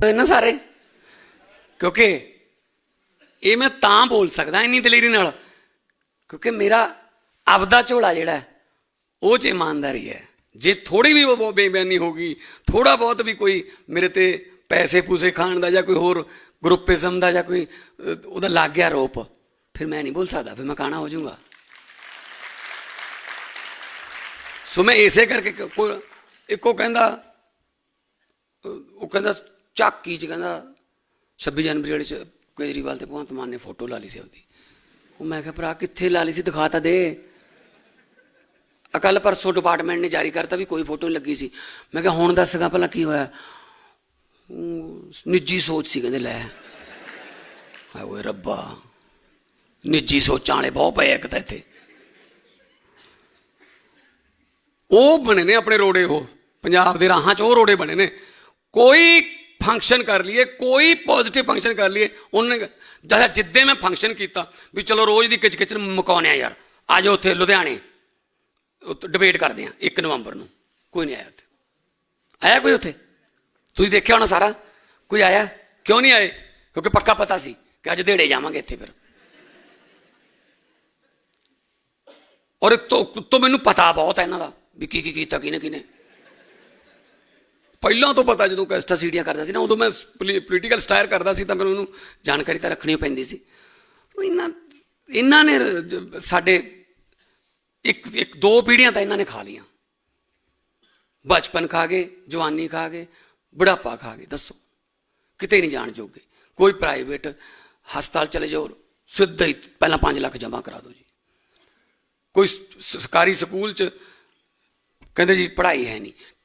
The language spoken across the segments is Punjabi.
ਇਹ ਸਾਰੇ? ਕਿਉਂਕਿ ਇਹ ਮੈਂ ਤਾਂ ਬੋਲ ਸਕਦਾ ਇੰਨੀ ਦਲੇਰੀ ਨਾਲ। ਕਿਉਂਕਿ ਮੇਰਾ ਆਪਦਾ ਝੋਲਾ ਜਿਹੜਾ ਉਹ ਚ ਇਮਾਨਦਾਰੀ ਹੈ। ਜੇ ਥੋੜੀ ਵੀ ਉਹ ਬੇਈਮਾਨੀ ਹੋਗੀ ਥੋੜਾ ਬਹੁਤ ਵੀ ਕੋਈ ਮੇਰੇ ਤੇ ਪੈਸੇ ਪੂਸੇ ਖਾਣ ਦਾ ਜਾਂ ਕੋਈ ਹੋਰ ਗਰੁੱਪਿਜ਼ਮ ਦਾ ਜਾਂ ਕੋਈ ਉਹਦਾ ਲੱਗ ਗਿਆ ਰੋਪ, ਫਿਰ ਮੈਂ ਨਹੀਂ ਬੋਲ ਸਕਦਾ, ਫਿਰ ਮੈਂ ਕਾਣਾ ਹੋ ਜਾਊਂਗਾ। ਸੋ ਮੈਂ ਇਸੇ ਕਰਕੇ ਇੱਕੋ ਕਹਿੰਦਾ ਉਹ ਕਹਿੰਦਾ ਝਾਕੀ ਚ ਕਹਿੰਦਾ 26 ਜਨਵਰੀ ਵਾਲੇ ਚ ਕੇਜਰੀਵਾਲ ਤੇ ਭਗਵੰਤ ਮਾਨ ਨੇ ਫੋਟੋ ਲਾ ਲਈ ਸੀ ਉਹਦੀ। ਉਹ ਮੈਂ ਕਿਹਾ, ਭਰਾ, ਕਿੱਥੇ ਲਾ ਲਈ ਸੀ, ਦਿਖਾ ਤਾਂ ਦੇ। ਅਕਲ ਪਰਸੋਂ ਡਿਪਾਰਟਮੈਂਟ ਨੇ ਜਾਰੀ ਕਰਤਾ ਵੀ ਕੋਈ ਫੋਟੋ ਨਹੀਂ ਲੱਗੀ ਸੀ। ਮੈਂ ਕਿਹਾ, ਹੁਣ ਦੱਸਗਾ ਭਲਾ ਕੀ ਹੋਇਆ? ਨਿੱਜੀ ਸੋਚ ਸੀ ਕਹਿੰਦੇ, ਲੈ। ਹਾਏ ਓਏ ਰੱਬਾ। ਨਿੱਜੀ ਸੋਚਾਂ ਵਾਲੇ ਬਹੁਤ ਪਏ ਇੱਕ ਤਾਂ ਇੱਥੇ। ਉਹ ਬਣੇ ਨੇ ਆਪਣੇ ਰੋੜੇ ਉਹ, ਪੰਜਾਬ ਦੇ ਰਾਹਾਂ 'ਚ ਉਹ ਰੋੜੇ ਬਣੇ ਨੇ। ਕੋਈ ਫੰਕਸ਼ਨ ਕਰ ਲਈਏ, ਕੋਈ ਪੋਜ਼ਿਟਿਵ ਫੰਕਸ਼ਨ ਕਰ ਲਈਏ, ਉਹਨੇ ਜਿਹੜਾ ਜਿੱਦੇ ਮੈਂ ਫੰਕਸ਼ਨ ਕੀਤਾ ਵੀ ਚਲੋ ਰੋਜ਼ ਦੀ ਕਿਚ ਕਿਚ ਮੁਕਾਉਣੇ ਆ ਯਾਰ, ਆ ਜਾਓ ਉੱਥੇ ਲੁਧਿਆਣੇ ਡਿਬੇਟ ਕਰਦੇ ਆ 1 ਨਵੰਬਰ ਨੂੰ, ਕੋਈ ਨਹੀਂ ਆਇਆ ਉੱਥੇ। ਆਇਆ ਕੋਈ ਉੱਥੇ? ਤੁਸੀਂ ਦੇਖਿਆ ਹੋਣਾ ਸਾਰਾ? ਕੋਈ ਆਇਆ? ਕਿਉਂ ਨਹੀਂ ਆਏ? ਕਿਉਂਕਿ ਪੱਕਾ ਪਤਾ ਸੀ ਕਿ ਅੱਜ ਦੇੜੇ ਜਾਵਾਂਗੇ ਇੱਥੇ ਫਿਰ। ਔਰ ਤੋਂ ਤੋਂ ਮੈਨੂੰ ਪਤਾ ਬਹੁਤ ਹੈ ਇਹਨਾਂ ਦਾ, ਵੀ ਕੀ ਕੀ ਕੀਤਾ ਕਿਨੇ ਕਿਨੇ ਪਹਿਲਾਂ ਤੋਂ ਪਤਾ ਜਦੋਂ ਕੈਸਟਾ ਸੀਡੀਆਂ ਕਰਦਾ ਸੀ ਨਾ, ਉਦੋਂ ਮੈਂ ਪੋਲੀਟੀਕਲ ਸਟਾਇਰ ਕਰਦਾ ਸੀ ਤਾਂ ਮੈਨੂੰ ਉਹਨੂੰ ਜਾਣਕਾਰੀ ਤਾਂ ਰੱਖਣੀ ਪੈਂਦੀ ਸੀ। ਇਹਨਾਂ ਇਹਨਾਂ ਨੇ ਸਾਡੇ ਇੱਕ ਇੱਕ ਦੋ ਪੀੜ੍ਹੀਆਂ ਤਾਂ ਇਹਨਾਂ ਨੇ ਖਾ ਲੀਆਂ ਬਚਪਨ ਖਾ ਗਏ, ਜਵਾਨੀ ਖਾ ਗਏ, ਬੁਢਾਪਾ ਖਾ ਗਏ, ਦੱਸੋ। ਕਿਤੇ ਨਹੀਂ ਜਾਣ ਜੋਗੇ। ਕੋਈ ਪ੍ਰਾਈਵੇਟ ਹਸਪਤਾਲ ਚਲੇ ਜਾਓ, ਸਿੱਧਾ ਹੀ ਪਹਿਲਾਂ 5 ਲੱਖ ਜਮ੍ਹਾਂ ਕਰਾ ਦਿਓ ਜੀ। ਕੋਈ ਸਰਕਾਰੀ ਸਕੂਲ ਚ ਕਹਿੰਦੇ ਜੀ ਪੜ੍ਹਾਈ ਹੈ ਨਹੀਂ।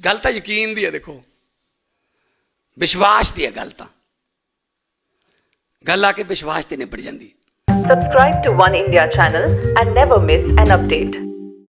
ਗੱਲ ਤਾਂ ਯਕੀਨ ਦੀ ਹੈ ਦੇਖੋ ਵਿਸ਼ਵਾਸ ਦੀ ਹੈ ਗੱਲ ਤਾਂ ਗੱਲ ਆ ਕੇ ਵਿਸ਼ਵਾਸ ਤੇ ਨਿਬੜ ਜਾਂਦੀ subscribe to one India channel and never miss an update